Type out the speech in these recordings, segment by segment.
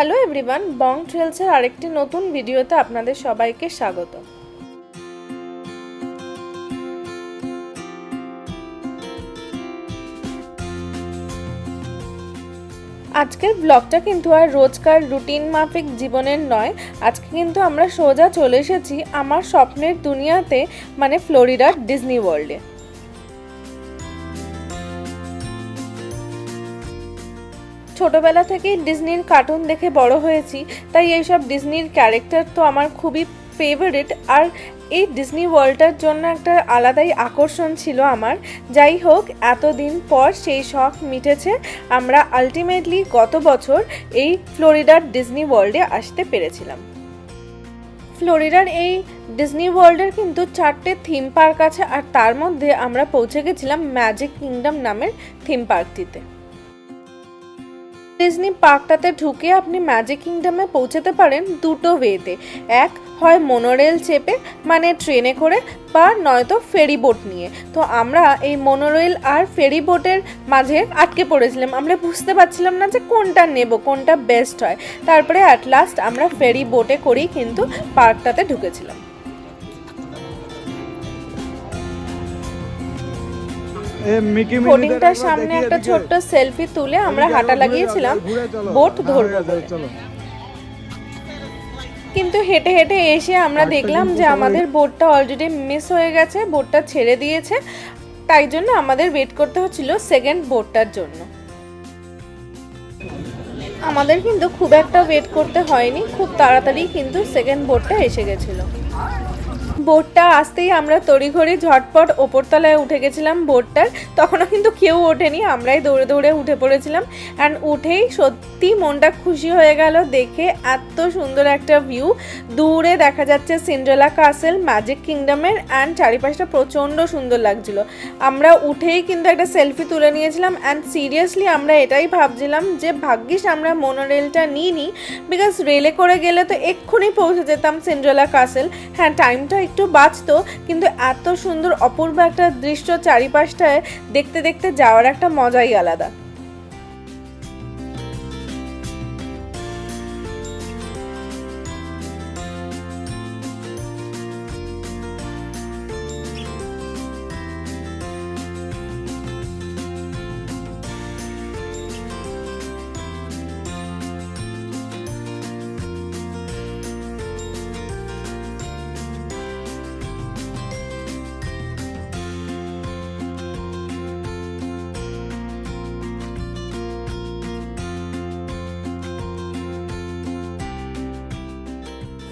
Hello everyone, বং ট্রেলসের আরেকটি নতুন ভিডিওতে আপনাদের সবাইকে স্বাগত। আজকের ব্লগটা কিন্তু আর রোজকার রুটিন মাফিক জীবনের নয়, আজকে কিন্তু আমরা সোজা চলে এসেছি আমার স্বপ্নের দুনিয়াতে মানে ফ্লোরিডার ডিজনি ওয়ার্ল্ডে। ছোটবেলা থেকেই ডিজনির কার্টুন দেখে বড় হয়েছি, তাই এইসব ডিজনির ক্যারেক্টার তো আমার খুবই ফেভারিট আর এই ডিজনি ওয়ার্ল্ডটার জন্য একটা আলাদাই আকর্ষণ ছিল আমার। যাই হোক, এতদিন পর সেই শখ মিটেছে, আমরা আলটিমেটলি গত বছর এই ফ্লোরিডার ডিজনি ওয়ার্ল্ডে আসতে পেরেছিলাম। ফ্লোরিডার এই ডিজনি ওয়ার্ল্ডের কিন্তু চারটে থিম পার্ক আছে, আর তার মধ্যে আমরা পৌঁছে গেছিলাম ম্যাজিক কিংডম নামের থিম পার্কটিতে ডিজনি পার্কটাতে ঢুকে আপনি ম্যাজিক কিংডমে পৌঁছাতে পারেন দুটো ওয়েতে এক হয় মোনোরেল চেপে মানে ট্রেনে করে, বা নয়তো ফেরি বোট নিয়ে। তো আমরা এই মোনোরেল আর ফেরি বোটের মাঝে আটকে পড়েছিলাম। আমরা বুঝতে পারছিলাম না যে কোনটা নেব, কোনটা বেস্ট হয়। তারপরে অ্যাট লাস্ট আমরা ফেরি বোটে করেই কিন্তু পার্কটাতে ঢুকেছিলাম। হোর্ডিংটার সামনে একটা ছোট্ট সেলফি তুলে আমরা হাঁটা লাগিয়েছিলাম। বোট হ্যাঁ, ধরবো। হয়ে বলে। চলো। কিন্তু হেঁটে হেঁটে এসে আমরা দেখলাম যে আমাদের বোটটা অলরেডি মিস হয়ে গেছে বোটটা ছেড়ে দিয়েছে। তাই জন্য আমাদের ওয়েট করতে হচ্ছিল সেকেন্ড বোটটার জন্য। আমাদের কিন্তু খুব একটা ওয়েট করতে হয়নি খুব তাড়াতাড়ি কিন্তু সেকেন্ড বোটটা এসে গেছিল। বোটটা আসতেই আমরা তড়িঘড়ি ঝটপট ওপরতলায় উঠে গেছিলাম বোটটার। তখনও কিন্তু কেউ ওঠেনি, আমরাই দৌড়ে দৌড়ে উঠে পড়েছিলাম। অ্যান্ড উঠেই সত্যি মনটা খুশি হয়ে গেল দেখে এত সুন্দর একটা ভিউ দূরে দেখা যাচ্ছে সিন্ড্রেলা কাসেল ম্যাজিক কিংডমের অ্যান্ড চারিপাশটা প্রচণ্ড সুন্দর লাগছিল। আমরা উঠেই কিন্তু একটা সেলফি তুলে নিয়েছিলাম অ্যান্ড সিরিয়াসলি আমরা এটাই ভাবছিলাম যে ভাগ্যিস আমরা মোনোরেলটা নিই নি বিকজ রেলে করে গেলে তো এক্ষুনি পৌঁছে যেতাম সিন্ড্রেলা কাসেল হ্যাঁ টাইমটা একটু বাঁচতো, কিন্তু এত সুন্দর অপূর্ব একটা দৃশ্য চারিপাশটায় দেখতে দেখতে যাওয়ার একটা মজাই আলাদা।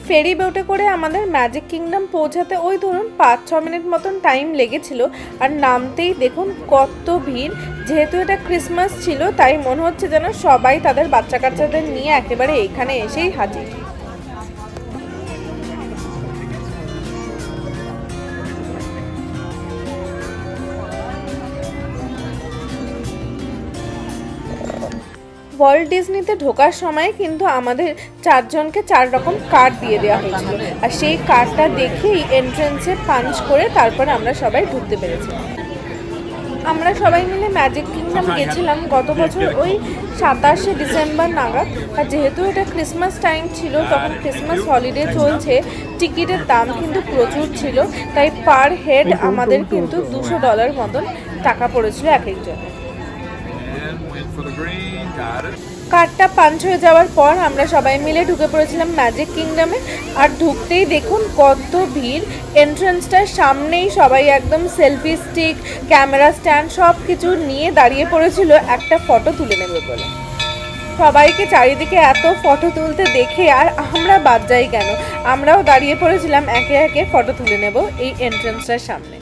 ফেরি বোটে করে আমাদের ম্যাজিক কিংডম পৌঁছাতে ওই ধরুন পাঁচ, ছ মিনিট মতন টাইম লেগেছিল। আর নামতেই দেখুন কত ভিড়। যেহেতু এটা ক্রিসমাস ছিল, তাই মনে হচ্ছে যেন সবাই তাদের বাচ্চা কাচ্চাদের নিয়ে একেবারে এখানে এসেই হাজির। ওয়ার্ল্ড ডিজনিতে ঢোকার সময় কিন্তু আমাদের চারজনকে চার রকম কার্ড দিয়ে দেওয়া হয়েছিল। আর সেই কার্ডটা দেখেই এন্ট্রেন্সে পাঞ্চ করে তারপরে আমরা সবাই ঢুকতে পেরেছি। আমরা সবাই মিলে ম্যাজিক কিংডম গেছিলাম গত বছর ওই সাতাশে ডিসেম্বর নাগাদ। আর যেহেতু এটা ক্রিসমাস টাইম ছিল তখন ক্রিসমাস হলিডে চলছে টিকিটের দাম কিন্তু প্রচুর ছিল। তাই পার হেড আমাদের কিন্তু দুশো ডলার মতন টাকা পড়েছিল এক একজনের কার্ডটা পাঞ্চ হয়ে যাওয়ার পর আমরা সবাই মিলে ঢুকে পড়েছিলাম ম্যাজিক কিংডমে আর ঢুকতেই দেখুন কত ভিড়। এন্ট্রান্সটার সামনেই সবাই একদম সেলফি স্টিক ক্যামেরা স্ট্যান্ড সব কিছু নিয়ে দাঁড়িয়ে পড়েছিল। একটা ফটো তুলে নেবে বলে। সবাইকে চারিদিকে এত ফটো তুলতে দেখে আর আমরা বাদ যাই কেন? আমরাও দাঁড়িয়ে পড়েছিলাম একে একে ফটো তুলে নেব এই এন্ট্রান্সটার সামনে।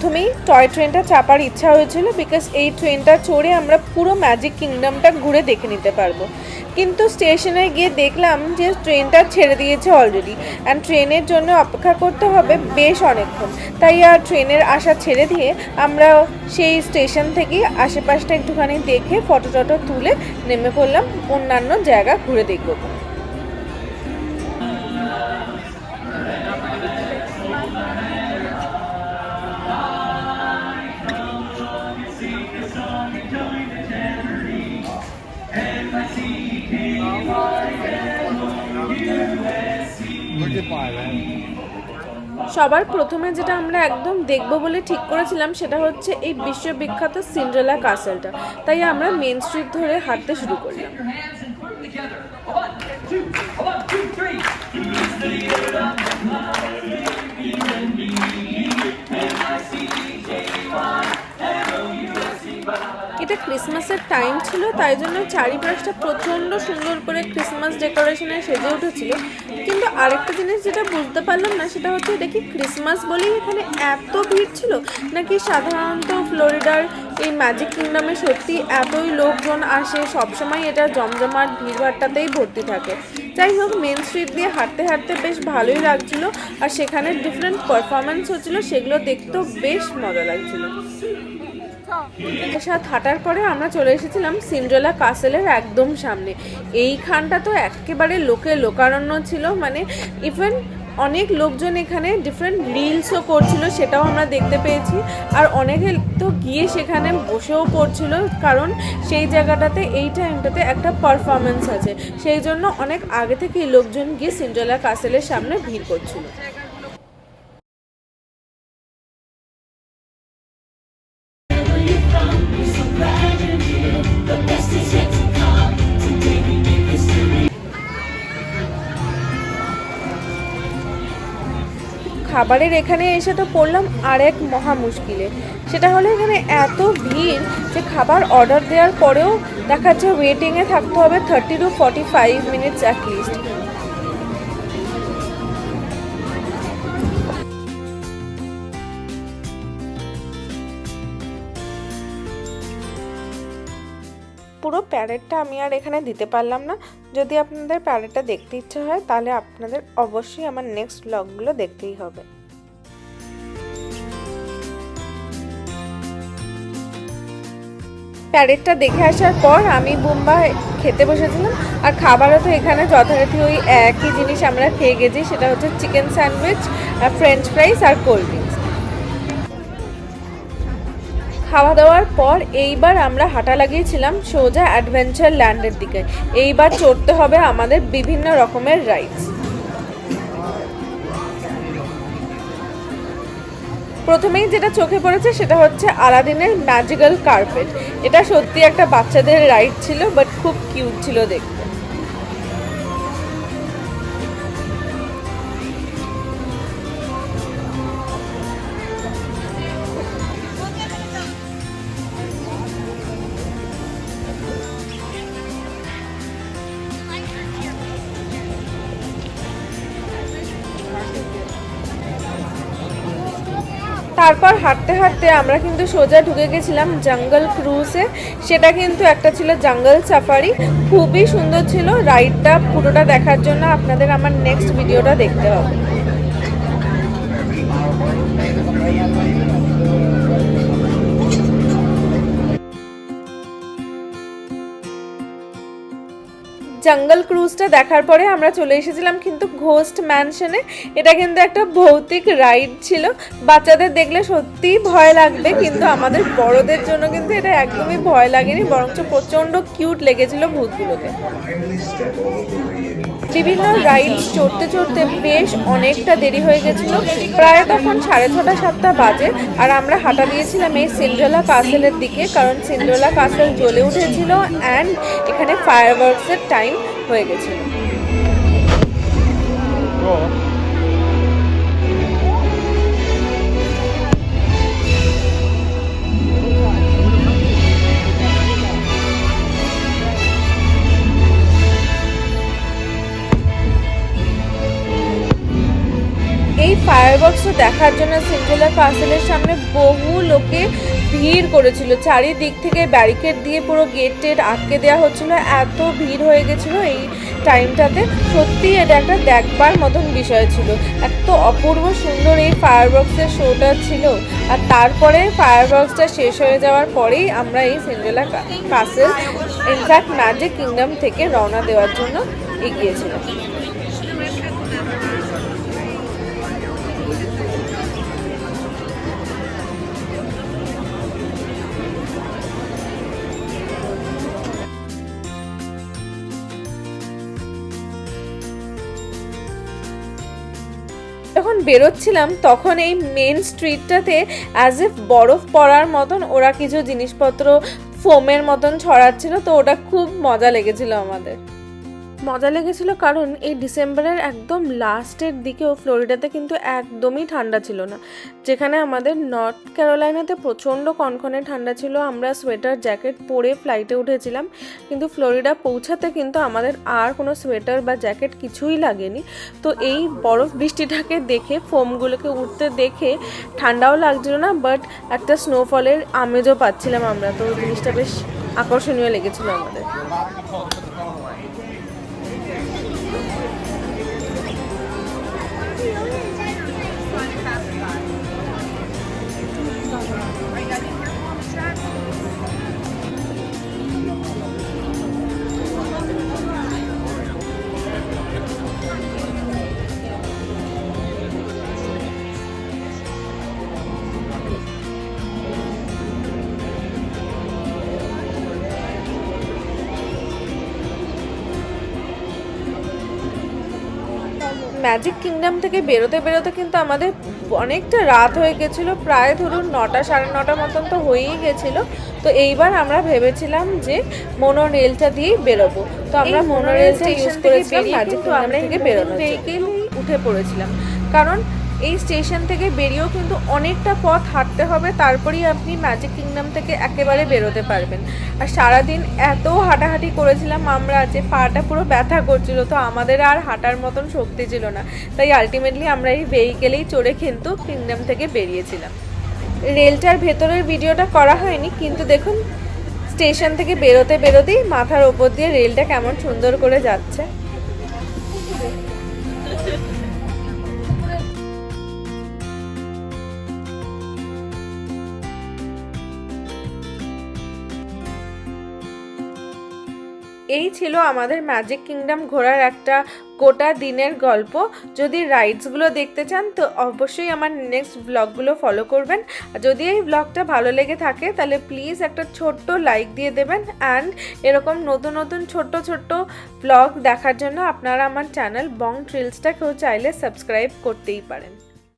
প্রথমেই টয় ট্রেনটা চাপার ইচ্ছা হয়েছিল বিকজ এই ট্রেনটা চড়ে আমরা পুরো ম্যাজিক কিংডমটা ঘুরে দেখে নিতে পারব। কিন্তু স্টেশনে গিয়ে দেখলাম যে ট্রেনটা ছেড়ে দিয়েছে অলরেডি অ্যান্ড ট্রেনের জন্য অপেক্ষা করতে হবে বেশ অনেকক্ষণ। তাই আর ট্রেনের আশা ছেড়ে দিয়ে আমরা সেই স্টেশন থেকেই আশেপাশটা একটুখানি দেখে ফটো টটো তুলে নেমে পড়লাম অন্যান্য জায়গা ঘুরে দেখব। সবার প্রথমে যেটা আমরা একদম দেখব বলে ঠিক করেছিলাম, সেটা হচ্ছে এই বিশ্ববিখ্যাত সিন্ড্রেলা কাসেলটা। তাই আমরা মেন স্ট্রিট ধরে হাঁটতে শুরু করলাম। এটা ক্রিসমাসের টাইম ছিল, তাই জন্য চারিপাশটা প্রচণ্ড সুন্দর করে ক্রিসমাস ডেকোরেশনে সেজে উঠেছিল। কিন্তু আরেকটা জিনিস যেটা বুঝতে পারলাম না, সেটা হচ্ছে কি ক্রিসমাস বলেই এখানে এত ভিড় ছিল? নাকি সাধারণত ফ্লোরিডার এই ম্যাজিক কিংডমে সত্যি এতই লোকজন আসে, সবসময় এটা জমজমাট ভিড়ভাট্টাতেই ভর্তি থাকে। যাই হোক মেন স্ট্রিট দিয়ে হাঁটতে হাঁটতে বেশ ভালোই লাগছিল, আর সেখানে ডিফারেন্ট পারফরমেন্স হচ্ছিল, সেগুলো দেখতেও বেশ মজা লাগছিল। সাথ হাঁটার পরে আমরা চলে এসেছিলাম সিন্ড্রেলা কাসেলের একদম সামনে। এইখানটা তো একেবারে লোকে লোকারণ্য ছিল মানে ইভেন অনেক লোকজন এখানে ডিফারেন্ট রিলসও করছিল, সেটাও আমরা দেখতে পেয়েছি। আর অনেকে তো গিয়ে সেখানে বসেও পড়ছিল কারণ সেই জায়গাটাতে, এই টাইমটাতে একটা পারফরমেন্স আছে। সেই জন্য অনেক আগে থেকেই লোকজন গিয়ে সিন্ড্রেলা কাসেলের সামনে ভিড় করছিল। খাবারের এখানে এসে তো পড়লাম আর এক মহা মুশকিলে। সেটা হলো এখানে এত ভিড় যে খাবার অর্ডার দেওয়ার পরেও দেখাচ্ছে ওয়েটিংয়ে থাকতে হবে thirty to forty five minutes at least পুরো প্যারেডটা আমি আর এখানে দিতে পারলাম না। যদি আপনাদের প্যারেডটা দেখতে ইচ্ছে হয়, তাহলে আপনাদের অবশ্যই আমার নেক্সট ব্লগগুলো দেখতেই হবে। প্যারেডটা দেখে আসার পর আমি বুম্বা খেতে বসেছিলাম। আর খাবারও তো এখানে যথারীতি ওই একই জিনিস আমরা খেয়ে গেছি, সেটা হচ্ছে চিকেন স্যান্ডউইচ ফ্রেঞ্চ ফ্রাইস আর কোল্ড খাওয়া দাওয়ার পর এইবার আমরা হাঁটা লাগিয়েছিলাম সোজা অ্যাডভেঞ্চার ল্যান্ডের দিকে। এইবার চড়তে হবে আমাদের বিভিন্ন রকমের রাইডস প্রথমেই যেটা চোখে পড়েছে সেটা হচ্ছে আলাদিনের ম্যাজিক্যাল কার্পেট এটা সত্যি একটা বাচ্চাদের রাইড ছিল বাট খুব কিউট ছিল দেখতে। তারপর হাঁটতে হাঁটতে আমরা কিন্তু সোজা ঢুকে গেছিলাম জঙ্গল ক্রুজে সেটা কিন্তু একটা ছিল জঙ্গল সাফারি খুবই সুন্দর ছিল। রাইডটা পুরোটা দেখার জন্য আপনাদের আমার নেক্সট ভিডিওটা দেখতে হবে। জঙ্গল ক্রুজটা দেখার পরে আমরা চলে এসেছিলাম কিন্তু ঘোস্ট ম্যানশনে। এটা কিন্তু একটা ভৌতিক রাইড ছিল। বাচ্চাদের দেখলে সত্যিই ভয় লাগবে, কিন্তু আমাদের বড়দের জন্য কিন্তু এটা একদমই ভয় লাগেনি, বরঞ্চ প্রচণ্ড কিউট লেগেছিল ভূতগুলোকে। বিভিন্ন রাইড চড়তে চড়তে বেশ অনেকটা দেরি হয়ে গেছিল। প্রায় তখন সাড়ে ছটা, সাতটা বাজে আর আমরা হাঁটা দিয়েছিলাম এই সিন্ড্রেলা কাসেলের দিকে কারণ সিন্ড্রেলা কাসেল জ্বলে উঠেছিল অ্যান্ড এখানে ফায়ারওয়ার্কসের টাইম হয়ে গেছিল। এই ফায়ারওয়ার্কসটা দেখার জন্য সিন্ড্রেলা পার্সেলের সামনে বহু লোকে ভিড় করেছিল। চারিদিক থেকে ব্যারিকেড দিয়ে পুরো গেট আটকে দেওয়া হচ্ছিল। এত ভিড় হয়ে গেছিল এই টাইমটাতে সত্যি এটা একটা দেখবার মতন বিষয় ছিল। এত অপূর্ব সুন্দর এই ফায়ারবক্সের শোটা ছিল। আর তারপরে ফায়ারবক্সটা শেষ হয়ে যাওয়ার পরেই আমরা এই Cinderella castle in fact magic kingdom থেকে রওনা দেওয়ার জন্য এগিয়েছিলাম। বেরোচ্ছিলাম, তখন এই মেন স্ট্রিটটাতে অ্যাজ এ বরফ পড়ার মতন ওরা কিছু জিনিসপত্র ফোমের মতন ছড়াচ্ছিল, তো ওটা খুব মজা লেগেছিল আমাদের। মজা লেগেছিল কারণ এই ডিসেম্বরের একদম লাস্টের দিকেও ফ্লোরিডাতে কিন্তু একদমই ঠান্ডা ছিল না। যেখানে আমাদের নর্থ ক্যারোলাইনাতে প্রচণ্ড কনকনে ঠান্ডা ছিল, আমরা সোয়েটার, জ্যাকেট পরে ফ্লাইটে উঠেছিলাম, কিন্তু ফ্লোরিডা পৌঁছাতে কিন্তু আমাদের আর কোনো সোয়েটার বা জ্যাকেট কিছুই লাগেনি। তো এই বরফ বৃষ্টিটাকে দেখে, ফোমগুলোকে উঠতে দেখে ঠান্ডাও লাগছিল না, বাট একটা স্নোফলের আমেজও পাচ্ছিলাম আমরা। তো জিনিসটা বেশ আকর্ষণীয় লেগেছিল আমাদের। ম্যাজিক কিংডম থেকে বেরোতে বেরোতে কিন্তু আমাদের অনেকটা রাত হয়ে গেছিল। প্রায় ধরুন নটা সাড়ে নটা মতন তো হয়েই গেছিল। তো এইবার আমরা ভেবেছিলাম যে মোনো রেলটা দিয়েই বেরোবো। তো আমরা মোনো রেলটা ইউজ করেছিলাম ম্যাজিক কিংডম থেকে বেরোনো উঠে পড়েছিলাম। কারণ এই স্টেশন থেকে বেরিয়েও কিন্তু অনেকটা পথ হাঁটতে হবে, তারপরেই আপনি ম্যাজিক কিংডম থেকে একেবারে বেরোতে পারবেন। আর সারাদিন এত হাঁটাহাঁটি করেছিলাম আমরা যে পাটা পুরো ব্যথা করছিল, তো আমাদের আর হাঁটার মতন শক্তি ছিল না। তাই আলটিমেটলি আমরা এই ভেহিকেলেই চড়ে কিন্তু কিংডম থেকে বেরিয়েছিলাম। রেলটার ভেতরের ভিডিওটা করা হয়নি, কিন্তু দেখুন, স্টেশন থেকে বেরোতে বেরোতেই মাথার ওপর দিয়ে রেলটা কেমন সুন্দর করে যাচ্ছে। এই ছিল আমাদের ম্যাজিক কিংডম ঘোরার একটা গোটা দিনের গল্প। যদি রাইডসগুলো দেখতে চান, তো অবশ্যই আমার নেক্সট ব্লগগুলো ফলো করবেন। যদি এই ব্লগটা ভালো লেগে থাকে, তাহলে প্লিজ একটা ছোট্ট লাইক দিয়ে দেবেন। অ্যান্ড এরকম নতুন নতুন, ছোট্ট ছোট্ট ব্লগ দেখার জন্য আপনারা আমার চ্যানেল বং ট্রিলসটাকেও চাইলে সাবস্ক্রাইব করতেই পারেন।